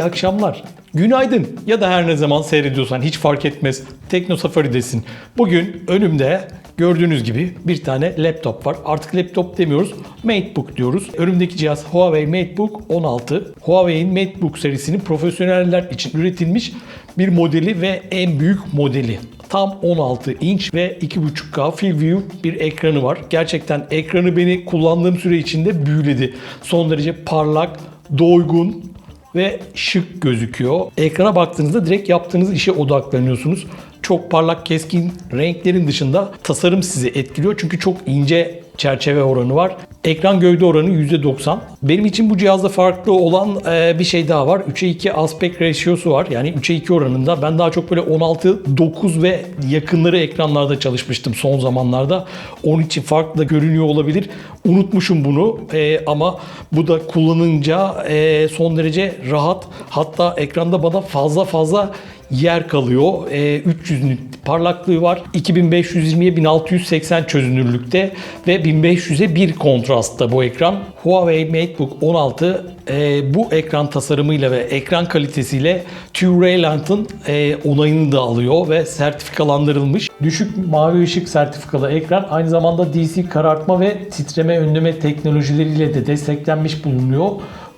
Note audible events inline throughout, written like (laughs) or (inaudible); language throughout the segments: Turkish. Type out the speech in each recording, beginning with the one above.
İyi akşamlar. Günaydın ya da her ne zaman seyrediyorsan hiç fark etmez. Tekno Safari'desin. Bugün önümde gördüğünüz gibi bir tane laptop var. Artık laptop demiyoruz. MateBook diyoruz. Önümdeki cihaz Huawei MateBook 16. Huawei'in MateBook serisinin profesyoneller için üretilmiş bir modeli ve en büyük modeli. Tam 16 inç ve 2.5K Full View bir ekranı var. Gerçekten ekranı beni kullandığım süre içinde büyüledi. Son derece parlak, doygun ve şık gözüküyor. Ekrana baktığınızda direkt yaptığınız işe odaklanıyorsunuz. Çok parlak keskin renklerin dışında tasarım sizi etkiliyor. Çünkü çok ince çerçeve oranı var. Ekran gövde oranı %90. Benim için bu cihazda farklı olan e, bir şey daha var. 3'e 2 aspect ratio'su var. Yani 3'e 2 oranında. Ben daha çok böyle 16, 9 ve yakınları ekranlarda çalışmıştım son zamanlarda. Onun için farklı da görünüyor olabilir. Unutmuşum bunu E, ama bu da kullanınca e, son derece rahat. Hatta ekranda bana fazla fazla yer kalıyor. E, 300 nit parlaklığı var. 2520'ye 1680 çözünürlükte ve 1500'e 1 kontrastta bu ekran. Huawei MateBook 16 e, bu ekran tasarımıyla ve ekran kalitesiyle TÜV-Rheinland'ın e, onayını da alıyor ve sertifikalandırılmış. Düşük mavi ışık sertifikalı ekran aynı zamanda DC karartma ve titreme önleme teknolojileriyle de desteklenmiş bulunuyor.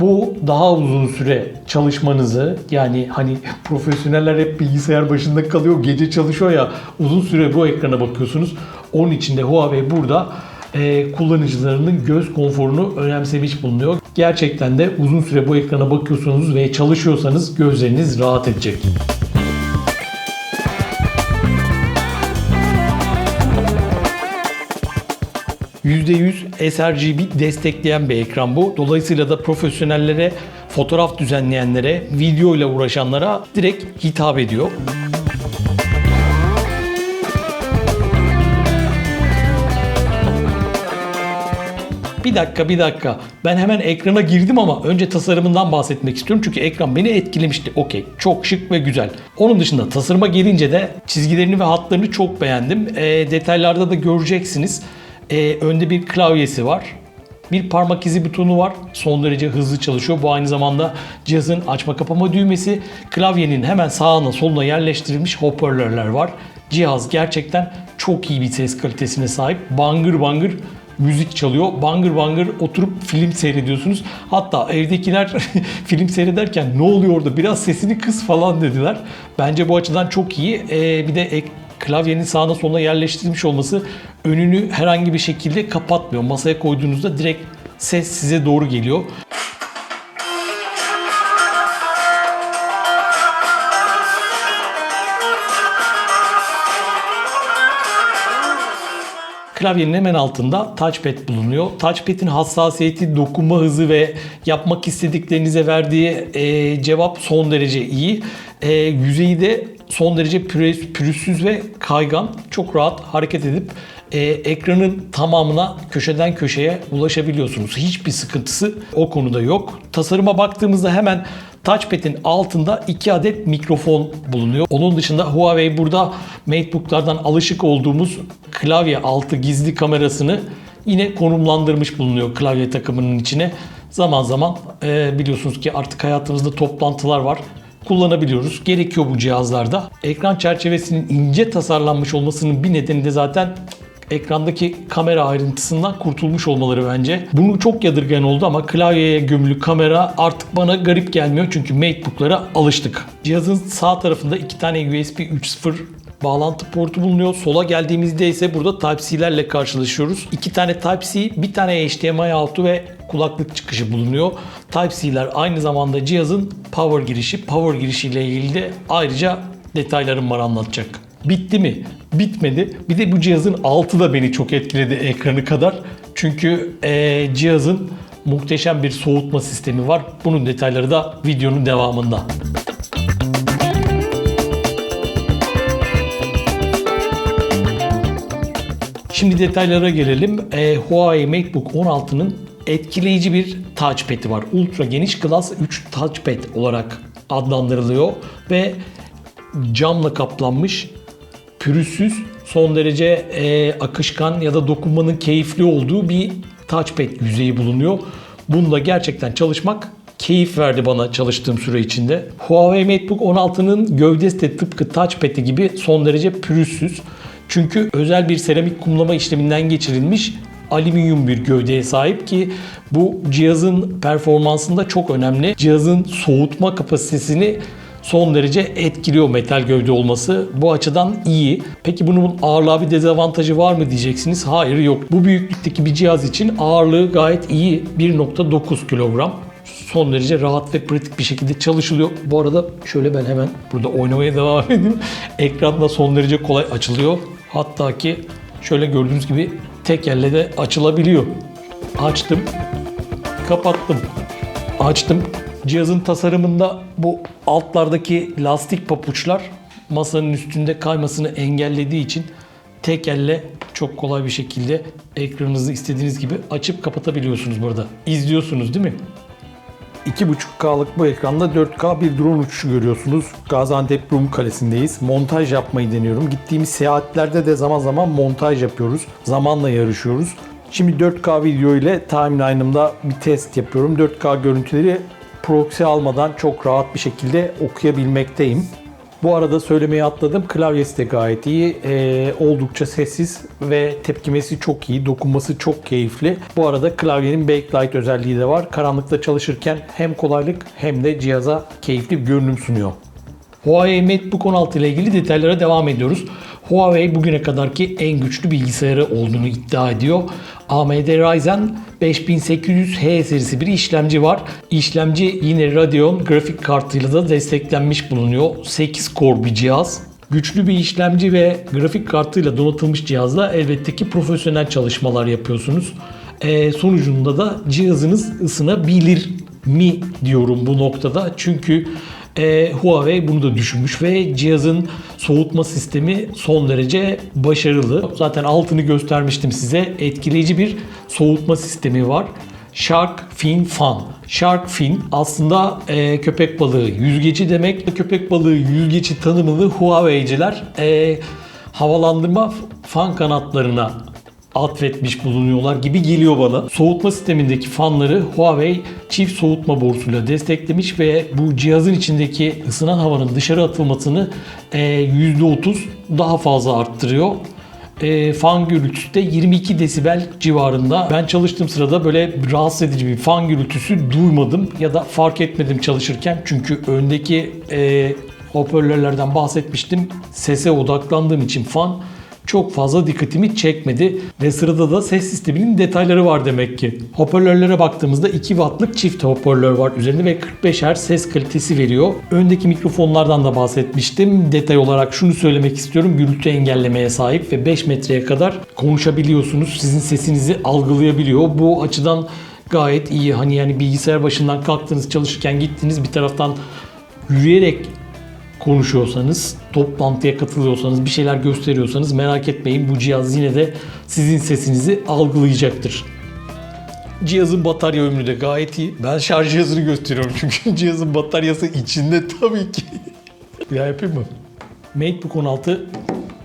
Bu daha uzun süre çalışmanızı yani hani (laughs) profesyoneller hep bilgisayar başında kalıyor gece çalışıyor ya uzun süre bu ekrana bakıyorsunuz. Onun için de Huawei burada e, kullanıcılarının göz konforunu önemsemiş bulunuyor. Gerçekten de uzun süre bu ekrana bakıyorsunuz ve çalışıyorsanız gözleriniz rahat edecek. %100 sRGB destekleyen bir ekran bu. Dolayısıyla da profesyonellere, fotoğraf düzenleyenlere, video ile uğraşanlara direkt hitap ediyor. Bir dakika bir dakika. Ben hemen ekrana girdim ama önce tasarımından bahsetmek istiyorum. Çünkü ekran beni etkilemişti. Okey. Çok şık ve güzel. Onun dışında tasarıma gelince de çizgilerini ve hatlarını çok beğendim. E, detaylarda da göreceksiniz. E, önde bir klavyesi var. Bir parmak izi butonu var. Son derece hızlı çalışıyor. Bu aynı zamanda cihazın açma kapama düğmesi. Klavyenin hemen sağına soluna yerleştirilmiş hoparlörler var. Cihaz gerçekten çok iyi bir ses kalitesine sahip. Bangır bangır müzik çalıyor. Bangır bangır oturup film seyrediyorsunuz. Hatta evdekiler (laughs) film seyrederken ne oluyor orada biraz sesini kıs falan dediler. Bence bu açıdan çok iyi. Ee, bir de ek, klavyenin sağına soluna yerleştirilmiş olması önünü herhangi bir şekilde kapatmıyor. Masaya koyduğunuzda direkt ses size doğru geliyor. Klavyenin hemen altında touchpad bulunuyor. Touchpad'in hassasiyeti, dokunma hızı ve yapmak istediklerinize verdiği e, cevap son derece iyi. E, yüzeyi de son derece pürüz- pürüzsüz ve kaygan. Çok rahat hareket edip e, ekranın tamamına köşeden köşeye ulaşabiliyorsunuz. Hiçbir sıkıntısı o konuda yok. Tasarıma baktığımızda hemen Touchpad'in altında 2 adet mikrofon bulunuyor. Onun dışında Huawei burada MateBook'lardan alışık olduğumuz klavye altı gizli kamerasını yine konumlandırmış bulunuyor klavye takımının içine. Zaman zaman e, biliyorsunuz ki artık hayatımızda toplantılar var kullanabiliyoruz. Gerekiyor bu cihazlarda. Ekran çerçevesinin ince tasarlanmış olmasının bir nedeni de zaten ekrandaki kamera ayrıntısından kurtulmuş olmaları bence. Bunu çok yadırgayan oldu ama klavyeye gömülü kamera artık bana garip gelmiyor çünkü MateBook'lara alıştık. Cihazın sağ tarafında iki tane USB 3.0 bağlantı portu bulunuyor. Sola geldiğimizde ise burada Type-C'lerle karşılaşıyoruz. İki tane Type-C, bir tane HDMI out'u ve kulaklık çıkışı bulunuyor. Type-C'ler aynı zamanda cihazın power girişi. Power girişiyle ilgili de ayrıca detaylarım var anlatacak. Bitti mi? Bitmedi. Bir de bu cihazın altı da beni çok etkiledi ekranı kadar. Çünkü eee, cihazın muhteşem bir soğutma sistemi var. Bunun detayları da videonun devamında. Şimdi detaylara gelelim. Ee, Huawei MateBook 16'nın etkileyici bir touchpad'i var. Ultra geniş Glass 3 touchpad olarak adlandırılıyor ve camla kaplanmış, pürüzsüz, son derece e, akışkan ya da dokunmanın keyifli olduğu bir touchpad yüzeyi bulunuyor. Bunda gerçekten çalışmak keyif verdi bana çalıştığım süre içinde. Huawei MateBook 16'nın gövdesi de tıpkı touchpad'i gibi son derece pürüzsüz. Çünkü özel bir seramik kumlama işleminden geçirilmiş alüminyum bir gövdeye sahip ki bu cihazın performansında çok önemli. Cihazın soğutma kapasitesini son derece etkiliyor metal gövde olması. Bu açıdan iyi. Peki bunun ağırlığa bir dezavantajı var mı diyeceksiniz. Hayır yok. Bu büyüklükteki bir cihaz için ağırlığı gayet iyi. 1.9 kilogram. Son derece rahat ve pratik bir şekilde çalışılıyor. Bu arada şöyle ben hemen burada oynamaya (laughs) devam edeyim. Ekran da son derece kolay açılıyor. Hatta ki şöyle gördüğünüz gibi tek elle de açılabiliyor. Açtım. Kapattım. Açtım. Cihazın tasarımında bu altlardaki lastik papuçlar masanın üstünde kaymasını engellediği için tek elle çok kolay bir şekilde ekranınızı istediğiniz gibi açıp kapatabiliyorsunuz burada. İzliyorsunuz değil mi? 2.5K'lık bu ekranda 4K bir drone uçuşu görüyorsunuz. Gaziantep Rum Kalesi'ndeyiz. Montaj yapmayı deniyorum. Gittiğimiz seyahatlerde de zaman zaman montaj yapıyoruz. Zamanla yarışıyoruz. Şimdi 4K video ile timeline'ımda bir test yapıyorum. 4K görüntüleri proxy almadan çok rahat bir şekilde okuyabilmekteyim. Bu arada söylemeyi atladım. Klavyesi de gayet iyi. Ee, oldukça sessiz ve tepkimesi çok iyi. Dokunması çok keyifli. Bu arada klavyenin backlight özelliği de var. Karanlıkta çalışırken hem kolaylık hem de cihaza keyifli bir görünüm sunuyor. Huawei MateBook 16 ile ilgili detaylara devam ediyoruz. Huawei bugüne kadarki en güçlü bilgisayarı olduğunu iddia ediyor. AMD Ryzen 5800H serisi bir işlemci var. İşlemci yine Radeon grafik kartıyla da desteklenmiş bulunuyor. 8 core bir cihaz. Güçlü bir işlemci ve grafik kartıyla donatılmış cihazla elbette ki profesyonel çalışmalar yapıyorsunuz. Ee, sonucunda da cihazınız ısınabilir mi diyorum bu noktada. Çünkü e, Huawei bunu da düşünmüş ve cihazın soğutma sistemi son derece başarılı. Zaten altını göstermiştim size. Etkileyici bir soğutma sistemi var. Shark Fin Fan. Shark Fin aslında e, köpek balığı yüzgeci demek. Köpek balığı yüzgeci tanımını Huawei'ciler e, havalandırma fan kanatlarına atfetmiş bulunuyorlar gibi geliyor bana. Soğutma sistemindeki fanları Huawei çift soğutma borusuyla desteklemiş ve bu cihazın içindeki ısınan havanın dışarı atılmasını e, %30 daha fazla arttırıyor. E, fan gürültüsü de 22 desibel civarında. Ben çalıştığım sırada böyle rahatsız edici bir fan gürültüsü duymadım ya da fark etmedim çalışırken. Çünkü öndeki e, hoparlörlerden bahsetmiştim. Sese odaklandığım için fan çok fazla dikkatimi çekmedi ve sırada da ses sisteminin detayları var demek ki. Hoparlörlere baktığımızda 2 wattlık çift hoparlör var üzerinde ve 45 Hz ses kalitesi veriyor. Öndeki mikrofonlardan da bahsetmiştim. Detay olarak şunu söylemek istiyorum. Gürültü engellemeye sahip ve 5 metreye kadar konuşabiliyorsunuz. Sizin sesinizi algılayabiliyor. Bu açıdan gayet iyi. Hani yani bilgisayar başından kalktınız çalışırken gittiniz bir taraftan yürüyerek konuşuyorsanız, toplantıya katılıyorsanız, bir şeyler gösteriyorsanız merak etmeyin bu cihaz yine de sizin sesinizi algılayacaktır. Cihazın batarya ömrü de gayet iyi. Ben şarj cihazını gösteriyorum çünkü (laughs) cihazın bataryası içinde tabii ki. ya yapayım mı? MateBook 16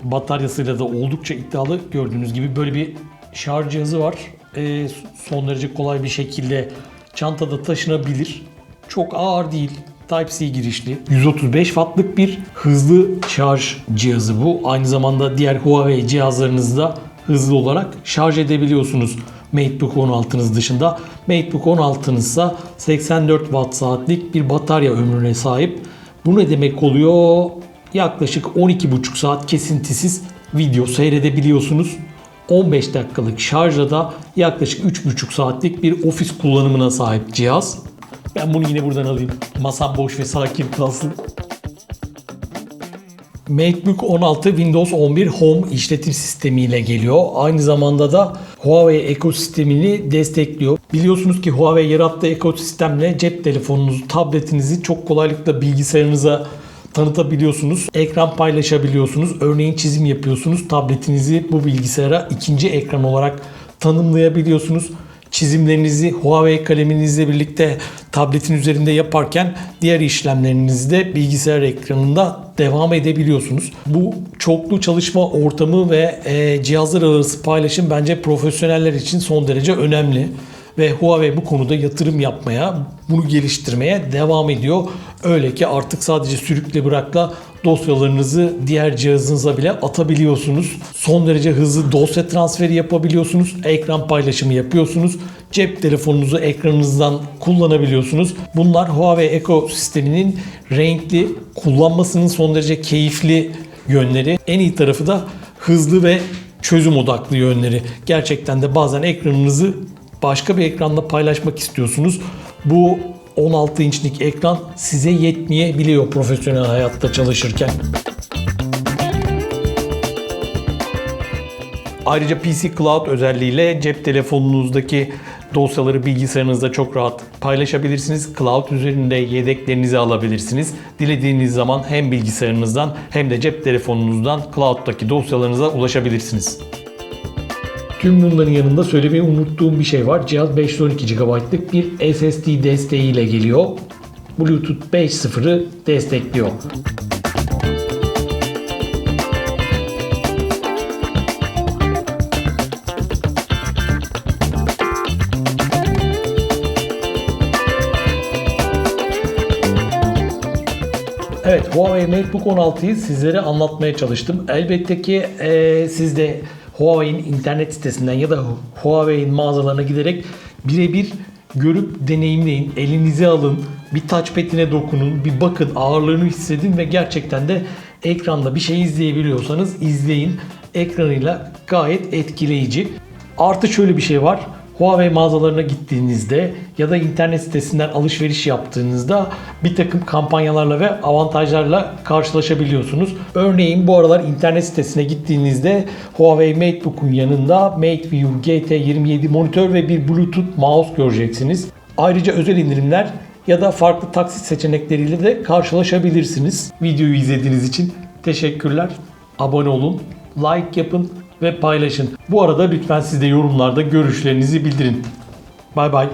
bataryasıyla da oldukça iddialı. Gördüğünüz gibi böyle bir şarj cihazı var. Ee, son derece kolay bir şekilde çantada taşınabilir. Çok ağır değil. Type-C girişli. 135 wattlık bir hızlı şarj cihazı bu. Aynı zamanda diğer Huawei cihazlarınızda hızlı olarak şarj edebiliyorsunuz. MateBook 16'nız dışında. MateBook 16'nız ise 84 watt saatlik bir batarya ömrüne sahip. Bu ne demek oluyor? Yaklaşık 12,5 saat kesintisiz video seyredebiliyorsunuz. 15 dakikalık şarjla da yaklaşık 3,5 saatlik bir ofis kullanımına sahip cihaz. Ben bunu yine buradan alayım. Masam boş ve sakin kalsın. MacBook 16 Windows 11 Home işletim sistemiyle geliyor. Aynı zamanda da Huawei ekosistemini destekliyor. Biliyorsunuz ki Huawei yarattığı ekosistemle cep telefonunuzu, tabletinizi çok kolaylıkla bilgisayarınıza tanıtabiliyorsunuz. Ekran paylaşabiliyorsunuz. Örneğin çizim yapıyorsunuz. Tabletinizi bu bilgisayara ikinci ekran olarak tanımlayabiliyorsunuz çizimlerinizi Huawei kaleminizle birlikte tabletin üzerinde yaparken diğer işlemlerinizi de bilgisayar ekranında devam edebiliyorsunuz. Bu çoklu çalışma ortamı ve e, cihazlar arası paylaşım bence profesyoneller için son derece önemli. Ve Huawei bu konuda yatırım yapmaya, bunu geliştirmeye devam ediyor. Öyle ki artık sadece sürükle bırakla dosyalarınızı diğer cihazınıza bile atabiliyorsunuz. Son derece hızlı dosya transferi yapabiliyorsunuz. Ekran paylaşımı yapıyorsunuz. Cep telefonunuzu ekranınızdan kullanabiliyorsunuz. Bunlar Huawei ekosisteminin renkli, kullanmasının son derece keyifli yönleri. En iyi tarafı da hızlı ve çözüm odaklı yönleri. Gerçekten de bazen ekranınızı başka bir ekranda paylaşmak istiyorsunuz. Bu 16 inçlik ekran size yetmeyebiliyor profesyonel hayatta çalışırken. Ayrıca PC Cloud özelliğiyle cep telefonunuzdaki dosyaları bilgisayarınızda çok rahat paylaşabilirsiniz. Cloud üzerinde yedeklerinizi alabilirsiniz. Dilediğiniz zaman hem bilgisayarınızdan hem de cep telefonunuzdan Cloud'daki dosyalarınıza ulaşabilirsiniz. Tüm bunların yanında söylemeyi unuttuğum bir şey var. Cihaz 512 GB'lık bir SSD desteğiyle geliyor. Bluetooth 5.0'ı destekliyor. Evet Huawei MateBook 16'yı sizlere anlatmaya çalıştım. Elbette ki eee, siz de Huawei'in internet sitesinden ya da Huawei'in mağazalarına giderek birebir görüp deneyimleyin. Elinize alın, bir touchpad'ine dokunun, bir bakın, ağırlığını hissedin ve gerçekten de ekranda bir şey izleyebiliyorsanız izleyin. Ekranıyla gayet etkileyici. Artı şöyle bir şey var. Huawei mağazalarına gittiğinizde ya da internet sitesinden alışveriş yaptığınızda bir takım kampanyalarla ve avantajlarla karşılaşabiliyorsunuz. Örneğin bu aralar internet sitesine gittiğinizde Huawei MateBook'un yanında MateView GT27 monitör ve bir Bluetooth mouse göreceksiniz. Ayrıca özel indirimler ya da farklı taksit seçenekleriyle de karşılaşabilirsiniz. Videoyu izlediğiniz için teşekkürler. Abone olun, like yapın ve paylaşın. Bu arada lütfen siz de yorumlarda görüşlerinizi bildirin. Bay bay.